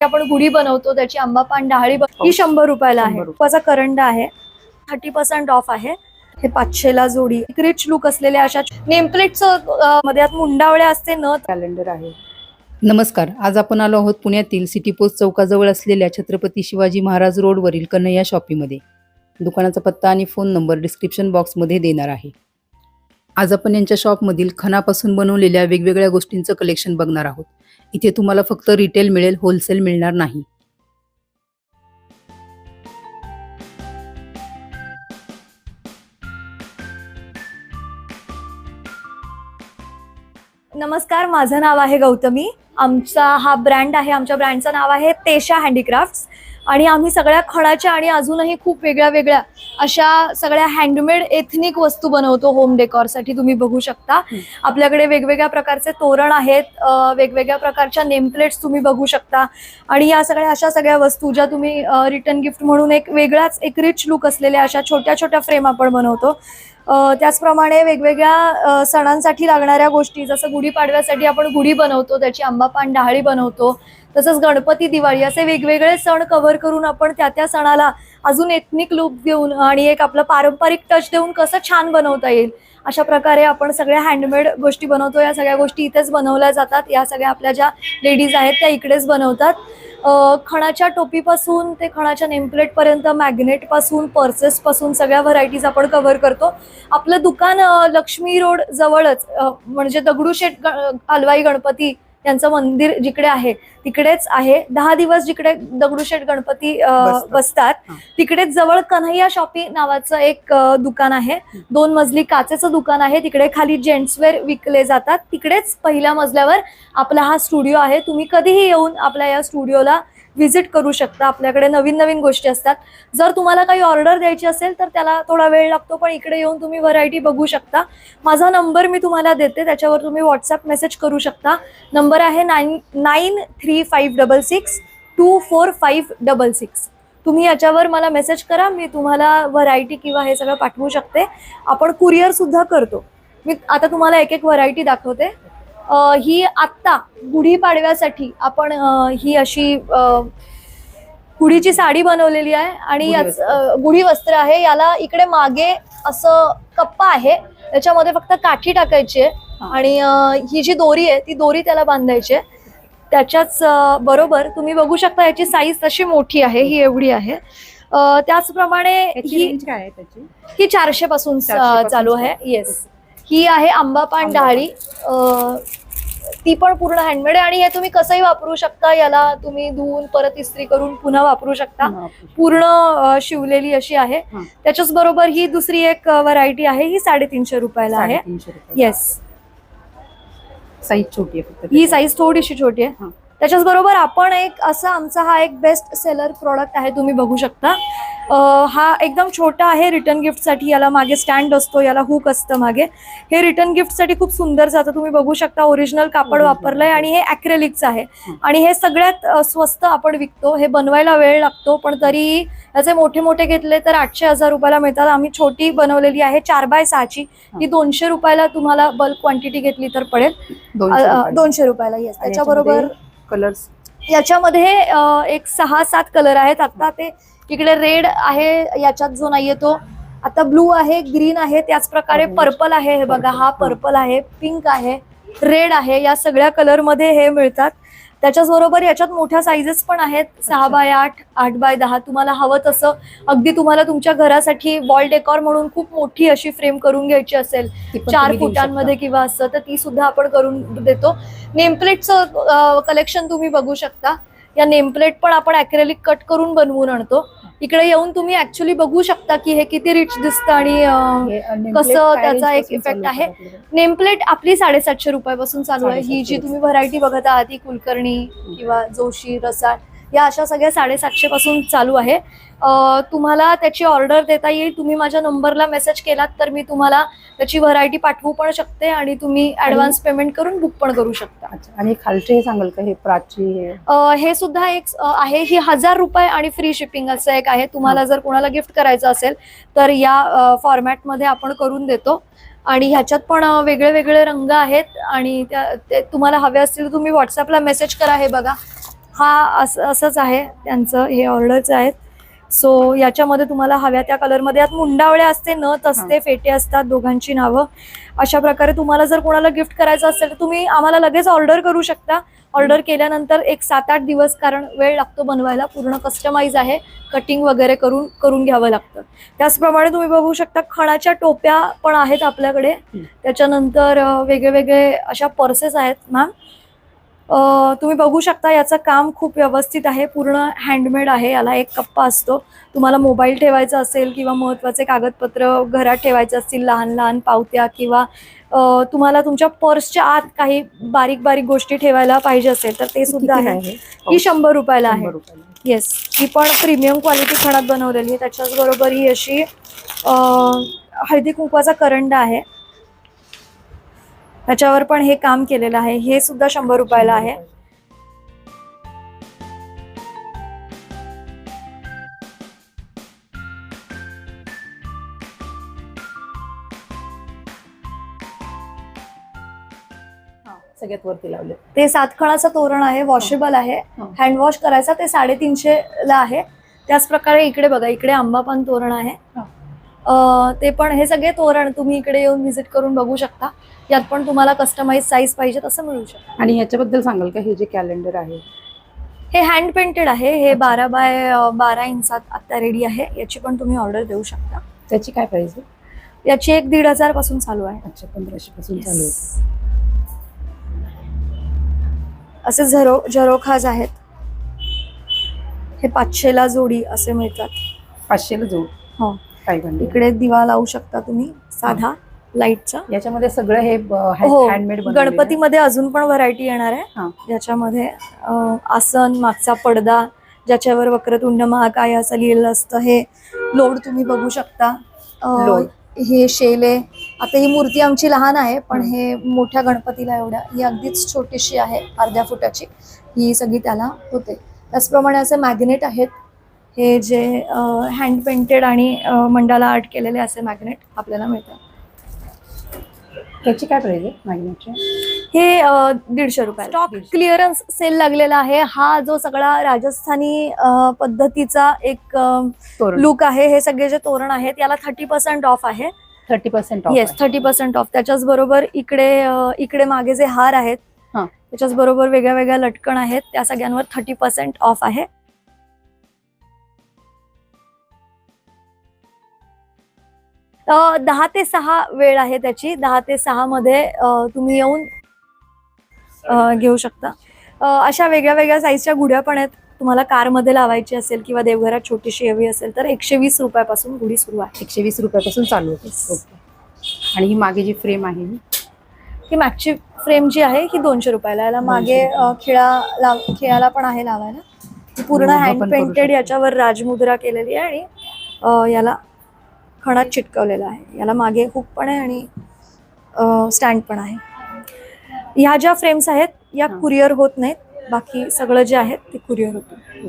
आपण गुढी बनवतो त्याची आंबा पान डहाळी बन- ही. शंभर रुपयाला आहे. रुपयाचा करंडा आहे. थर्टी पर्सेंट ऑफ आहे. हे पाचशेला जोडी. रिच लुक असलेल्या अशा नेमप्लेटचं मध्ये आत मुंडावळ्या असते न कॅलेंडर आहे. नमस्कार. आज आपण आलो आहोत पुण्यातील सिटी पोस्ट चौकाजवळ असलेल्या छत्रपती शिवाजी महाराज रोडवरील कन्हैया शॉपीमध्ये दुकानाचा पत्ता आणि फोन नंबर डिस्क्रिप्शन बॉक्समध्ये देणार आहे. आज आपण यांच्या शॉपमधील खणापासून बनवलेल्या वेगवेगळ्या गोष्टींचं कलेक्शन बघणार आहोत. इथे तुम्हाला फक्त रिटेल मिळेल होलसेल मिळणार नाही. नमस्कार माझं नाव आहे गौतमी. आमचा हा ब्रँड आहे आमच्या ब्रँडचं नाव आहे तेशा हँडीक्राफ्ट्स आणि आम्ही सगळ्या खणाच्या आणि अजूनही खूप वेगळ्या वेगळ्या अशा सगळ्या हँडमेड एथनिक वस्तू बनवतो होम डेकॉरसाठी तुम्ही बघू शकता. आपल्याकडे वेगवेगळ्या प्रकारचे तोरण आहेत वेगवेगळ्या प्रकारच्या नेमप्लेट्स तुम्ही बघू शकता. आणि या सगळ्या अशा सगळ्या वस्तू ज्या तुम्ही रिटर्न गिफ्ट म्हणून एक वेगळाच एक रिच लुक असलेल्या अशा छोट्या छोट्या फ्रेम आपण बनवतो. त्याचप्रमाणे वेगवेगळ्या सणांसाठी लागणाऱ्या गोष्टी जसं गुढीपाडव्यासाठी आपण गुढी बनवतो त्याची आंबा पान डहाळी बनवतो तसंच गणपती दिवाळी असे वेगवेगळे सण कव्हर करून आपण त्या त्या सणाला अजून एथनिक लुक देऊन आणि एक आपलं पारंपरिक टच देऊन कसं छान बनवता येईल अशा प्रकारे आपण सगळ्या हँडमेड गोष्टी बनवतो. या सगळ्या गोष्टी इथेच बनवल्या जातात. या सगळ्या आपल्या ज्या लेडीज आहेत त्या इकडेच बनवतात. खणाच्या टोपीपासून ते खणाच्या नेमप्लेटपर्यंत मॅग्नेटपासून पर्सेसपासून सगळ्या व्हरायटीज आपण कव्हर करतो. आपलं दुकान लक्ष्मी रोड जवळच म्हणजे दगडूशेठ हलवाई गणपती यांचं मंदिर जिकडे आहे तिकडेच आहे. दहा दिवस जिकडे दगडूशेठ गणपती बसतात. तिकडेच जवळ कन्हैया शॉपी नावाचं एक दुकान आहे. दोन मजली काचेचं दुकान आहे. तिकडे खाली जेंट्सवेअर विकले जातात. तिकडेच पहिल्या मजल्यावर आपला हा स्टुडिओ आहे. तुम्ही कधीही येऊन आपल्या या स्टुडिओला व्हिजिट करू शकता. आपल्याकडे नवीन नवीन गोष्टी असतात. जर तुम्हाला काही ऑर्डर द्यायची असेल तर त्याला थोडा वेळ लागतो पण इकडे येऊन तुम्ही व्हरायटी बघू शकता. माझा नंबर मी तुम्हाला देते त्याच्यावर तुम्ही व्हॉट्सअप मेसेज करू शकता. नंबर आहे nine nine three five double six two four five double six. तुम्ही याच्यावर मला मेसेज करा मी तुम्हाला व्हरायटी किंवा हे सगळं पाठवू शकते. आपण कुरिअरसुद्धा करतो. मी आता तुम्हाला एक एक व्हरायटी दाखवते. ही आत्ता गुढीपाडव्यासाठी आपण ही अशी गुढीची साडी बनवलेली आहे आणि गुढी याच वस्त्र. अ, गुढी वस्त्र आहे. याला इकडे मागे असं कप्पा आहे. त्याच्यामध्ये फक्त काठी टाकायची आहे. आणि ही जी दोरी आहे ती दोरी त्याला बांधायची आहे. त्याच्याच बरोबर तुम्ही बघू शकता याची साईज तशी मोठी आहे. ही एवढी आहे. त्याचप्रमाणे याची ही चारशे पासून स- 400 पासून चालू आहे. येस ही आहे आंबा पान ती पण पूर्ण हँडमेड आहे आणि हे तुम्ही कसंही वापरू शकता. याला तुम्ही धुवून परत इस्त्री करून पुन्हा वापरू शकता. पूर्ण शिवलेली अशी आहे. त्याच्याच बरोबर ही दुसरी एक व्हरायटी आहे. ही साडेतीनशे रुपयाला आहे. येस साईज छोटी आहे ही. साईज थोडीशी छोटी आहे. हा. त्याच्याच बरोबर आपण एक असा आमचा हा एक बेस्ट सेलर प्रोडक्ट आहे तुम्ही बघू शकता. हा एकदम छोटा आहे रिटर्न गिफ्टसाठी याला मागे स्टँड असतो याला हुक असतं मागे. हे रिटर्न गिफ्टसाठी खूप सुंदर जातं तुम्ही बघू शकता ओरिजिनल कापड. वापरलंय आणि हे अॅक्रेलिकचं आहे. आणि हे सगळ्यात स्वस्त आपण विकतो हे बनवायला वेळ लागतो पण तरी याचे मोठे मोठे घेतले तर आठशे हजार रुपयाला मिळतात. आम्ही छोटी बनवलेली आहे चार बाय सहाची. ही. दोनशे रुपयाला तुम्हाला बल्क क्वांटिटी घेतली तर पडेल. दोनशे रुपयाला. येस त्याच्याबरोबर कलर्स? याच्यामध्ये एक सहा सात कलर आहेत. आता ते इकडे रेड आहे याच्यात जो नाहीये तो. आता ब्लू आहे ग्रीन आहे त्याच प्रकारे Orange. पर्पल आहे हे बघा. हा हा. पर्पल आहे पिंक आहे रेड आहे. या सगळ्या कलरमध्ये हे मिळतात. त्याच्याच बरोबर याच्यात मोठ्या साईजेस पण आहेत. सहा. बाय आठ आठ बाय दहा तुम्हाला हवं तसं. अगदी तुम्हाला तुमच्या घरासाठी वॉल डेकॉर म्हणून खूप मोठी अशी फ्रेम करून घ्यायची असेल चार फुटांमध्ये. किंवा असं तर ती सुद्धा आपण करून देतो. नेमप्लेटचं कलेक्शन तुम्ही बघू शकता. या नेमप्लेट पण आपण अॅक्रेलिक कट करून बनवून आणतो. इकडे येऊन तुम्ही ऍक्च्युली बघू शकता की हे किती रिच दिसतं आणि कसं त्याचा एक चालू आहे? नेमप्लेट आपली साडेसातशे रुपयापासून चालू आहे ही जी. तुम्ही व्हरायटी बघत आहात ही कुलकर्णी किंवा जोशी रसाळ या अशा सगळ्या साडेसातशे पासून चालू आहे. तुम्हाला त्याची ऑर्डर देता येईल. तुम्ही माझ्या नंबरला मेसेज केलात तर मी तुम्हाला त्याची व्हरायटी पाठवू पण शकते आणि तुम्ही ऍडव्हान्स पेमेंट करून बुक पण करू शकता. आणि खालचे हे सांगाल का? हे प्राची हे? सुद्धा एक आहे. ही हजार रुपये आणि फ्री शिपिंग असं एक आहे. तुम्हाला जर कोणाला गिफ्ट करायचं असेल तर या फॉर्मॅटमध्ये आपण करून देतो. आणि ह्याच्यात पण वेगळे वेगळे रंग आहेत आणि त्या ते तुम्हाला हवे असतील तर तुम्ही व्हॉट्सअपला मेसेज करा हे बघा. हा असं असंच आहे. त्यांचं हे ऑर्डरचं आहेत. सो याच्यामध्ये तुम्हाला हव्या त्या कलरमध्ये यात मुंडावळ्या असते नथ असते फेटे असतात दोघांची नावं. अशा प्रकारे तुम्हाला जर कोणाला गिफ्ट करायचं असेल तर तुम्ही आम्हाला लगेच ऑर्डर करू शकता. ऑर्डर केल्यानंतर एक सात आठ दिवस कारण वेळ लागतो बनवायला. पूर्ण कस्टमाइज आहे. कटिंग वगैरे करून करून घ्यावं लागतं. त्याचप्रमाणे तुम्ही बघू शकता खणाच्या टोप्या पण आहेत आपल्याकडे. त्याच्यानंतर वेगळे वेगळे अशा पर्सेस आहेत मॅम तुम्ही बघू शकता याचं काम खूप व्यवस्थित आहे पूर्ण हँडमेड आहे याला एक कप्पा असतो. तुम्हाला मोबाईल ठेवायचा असेल किंवा महत्त्वाचे कागदपत्र घरात ठेवायचे असतील लहान लहान पावत्या किंवा तुम्हाला तुमच्या पर्सच्या आत काही बारीक बारीक गोष्टी ठेवायला पाहिजे असेल तर ते सुद्धा आहे. ही शंभर रुपयाला आहे. येस ही पण प्रीमियम क्वालिटी खणात बनवलेली आहे. त्याच्याचबरोबर ही अशी हळदी कुंकवाचा करंडा आहे. त्याच्यावर पण हे काम केलेलं आहे. हे सुद्धा शंभर रुपयाला आहे. हा, सगळ्यात वरती लावले. ते सात खणाचं तोरण आहे वॉशेबल आहे. हा. हँड वॉश करायचा ते साडेतीनशे ला आहे. त्याच प्रकारे इकडे बघा इकडे आंबापान तोरण आहे. ते पण हे सगळे तोरण तुम्ही इकडे येऊन व्हिजिट करून बघू शकता. यात पण तुम्हाला कस्टमाइज साईज पाहिजे तसं मिळू शकतं. आणि याच्याबद्दल सांगाल का? हे जे कॅलेंडर आहे. हे हँड पेंटेड आहे. हे बारा बाय बारा इंचात आता रेडी आहे. याची पण तुम्ही ऑर्डर देऊ शकता. त्याची काय प्राइस आहे? याची एक दीड हजारपासून चालू आहे. अच्छा पंधराशे पासून चालू आहे. असे झरो झरोखाज आहेत. हे पाचशेला जोडी असे मिळतात. पाचशेला जोड? हो. इकडे दिवा लावू शकता तुम्ही साधा लाईटचा. याच्यामध्ये सगळं हे हो हँडमेड गणपतीमध्ये अजून पण व्हरायटी येणार आहे. हा. ज्याच्यामध्ये आसन मागचा पडदा ज्याच्यावर वक्रतुंड महाकाय असं लिहिलेलं असतं हे लोड तुम्ही बघू शकता. हे शेले आता ही मूर्ती आमची लहान आहे पण हं. हे मोठ्या गणपतीला एवढ्या ही अगदीच छोटीशी आहे अर्ध्या फुटाची. ही सगळी त्याला होते. त्याचप्रमाणे असे मॅग्नेट आहेत हे जे हँड पेंटेड आणि मंडाला आर्ट केलेले असे मॅग्नेट आपल्याला मिळतात. याची काय प्राइस आहे मॅग्नेटची हे दीडशे रुपये स्टॉक क्लिअरन्स सेल लागलेला आहे. हा जो सगळा राजस्थानी पद्धतीचा एक लुक आहे. हे सगळे जे तोरण आहेत याला थर्टी पर्सेंट ऑफ आहे. Thirty percent yes thirty percent off त्याच्याच बरोबर इकडे इकडे मागे जे हार आहेत. त्याच्याच बरोबर वेगळ्या वेगळ्या लटकन आहेत त्या सगळ्यांवर थर्टी पर्सेंट ऑफ आहे. दहा ते सहा वेळ आहे त्याची. दहा ते सहा मध्ये तुम्ही येऊन घेऊ शकता. अशा वेगळ्या वेगळ्या साईजच्या गुढ्या पण आहेत. तुम्हाला कारमध्ये लावायची असेल किंवा देवघरात छोटीशी हवी असेल तर एकशे वीस रुपयापासून गुढी सुरू आहे. एकशे वीस रुपयापासून चालू होते आणि ही मागे जी फ्रेम आहे ही? मागची फ्रेम जी आहे ही दोनशे रुपयाला याला मागे खिळा लाव खिळाला पण आहे लावायला. पूर्ण हँड करू पेंटेड. याच्यावर राजमुद्रा केलेली आहे आणि याला खणात चिटकवलेला आहे. याला मागे हुक पण आहे आणि स्टँड पण आहे. ह्या ज्या फ्रेम्स आहेत या. कुरिअर होत नाहीत. बाकी सगळं जे आहे ते कुरिअर होतं